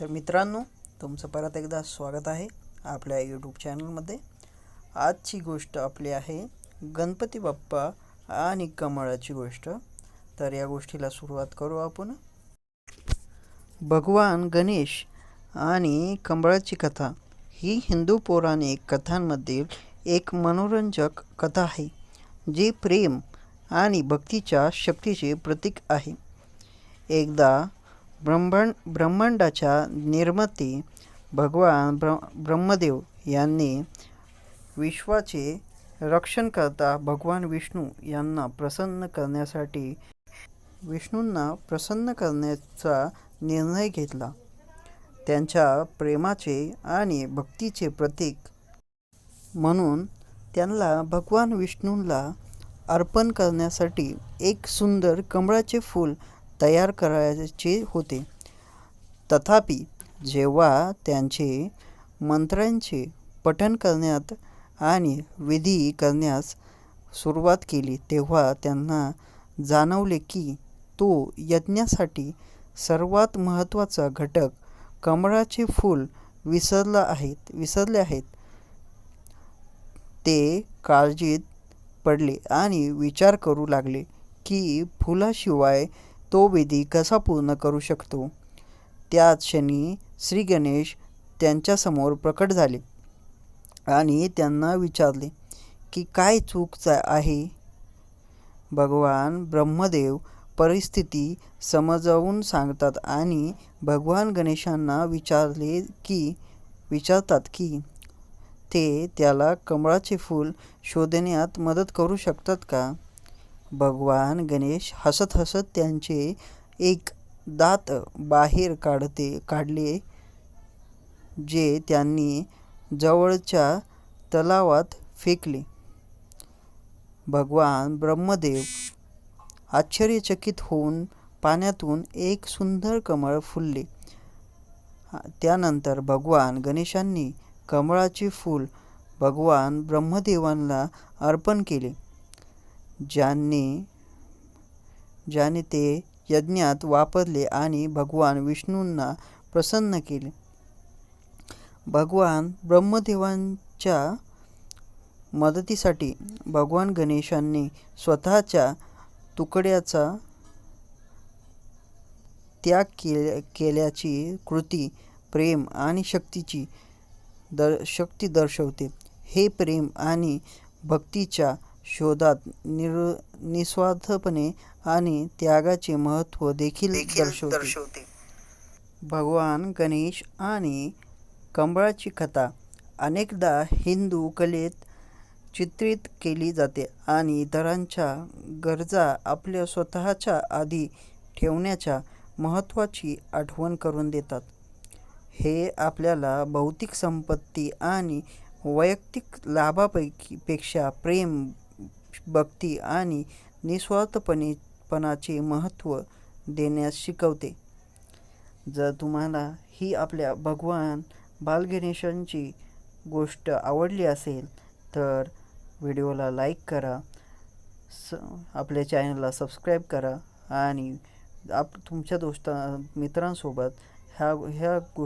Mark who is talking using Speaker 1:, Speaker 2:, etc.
Speaker 1: तर मित्रांनो तुमचं परत एकदा स्वागत आहे आपल्या यूट्यूब चॅनलमध्ये आजची गोष्ट आपली आहे गणपती बाप्पा आणि कमळाची गोष्ट. तर या गोष्टीला सुरुवात करू आपण. भगवान गणेश आणि कमळाची कथा ही हिंदू पौराणिक कथांमधील एक मनोरंजक कथा आहे जी प्रेम आणि भक्तीच्या शक्तीचे प्रतीक आहे. एकदा ब्रह्मांड ब्रह्मांडाच्या निर्मिती भगवान ब्र ब्रह्मदेव यांनी विश्वाचे रक्षण करता भगवान विष्णू यांना प्रसन्न करण्यासाठी विष्णूंना प्रसन्न करण्याचा निर्णय घेतला. त्यांच्या प्रेमाचे आणि भक्तीचे प्रतीक म्हणून त्यांना भगवान विष्णूंना अर्पण करण्यासाठी एक सुंदर कमळाचे फूल तयार करायचे होते. तथापि जेव्हा त्यांचे मंत्रांचे पठण करण्यात आणि विधी करण्यास सुरुवात केली तेव्हा त्यांना जाणवले की तो यज्ञासाठी सर्वात महत्त्वाचा घटक कमळाचे फूल विसरला आहेत विसरले आहेत. ते काळजीत पडले आणि विचार करू लागले की फुलाशिवाय तो विधी कसा पूर्ण करू शकतो? त्याच क्षणी श्री गणेश त्यांच्यासमोर प्रकट झाले आणि त्यांना विचारले की काय चूक आहे? भगवान ब्रह्मदेव परिस्थिती समजावून सांगतात आणि भगवान गणेशांना विचारले की विचारतात की ते त्याला कमळाचे फूल शोधण्यात मदत करू शकतात का? भगवान गणेश हसत हसत त्यांचे एक दात बाहेर काढते काढले जे त्यांनी जवळच्या तलावात फेकले. भगवान ब्रह्मदेव आश्चर्यचकित होऊन पाण्यातून एक सुंदर कमळ फुलले. त्यानंतर भगवान गणेशांनी कमळाचे फूल भगवान ब्रह्मदेवांना अर्पण केले. ज्यांनी ज्याने ते यज्ञात वापरले आणि भगवान विष्णूंना प्रसन्न केले. भगवान ब्रह्मदेवांच्या मदतीसाठी भगवान गणेशांनी स्वतःच्या तुकड्याचा त्याग के केल्याची कृती प्रेम आणि शक्तीची दर शक्ती दर्शवते. हे प्रेम आणि भक्तीच्या शोधात निर निस्वार्थपणे आणि त्यागाचे महत्त्व देखील दर्शवते. भगवान गणेश आणि कमळाची कथा अनेकदा हिंदू कलेत चित्रित केली जाते आणि इतरांच्या गरजा आपल्या स्वतःच्या आधी ठेवण्याच्या महत्त्वाची आठवण करून देतात. हे आपल्याला भौतिक संपत्ती आणि वैयक्तिक लाभापैकी पेक्षा प्रेम भक्ती आणि निस्वार्थपणे पणाचे महत्त्व देण्यास शिकवते. जर तुम्हाला ही आपल्या भगवान बालगणेशांची गोष्ट आवडली असेल तर व्हिडिओला लाईक करा स आपल्या चॅनलला सबस्क्राईब करा आणि आप तुमच्या दोस्ता मित्रांसोबत ह्या ह्या गोष्टी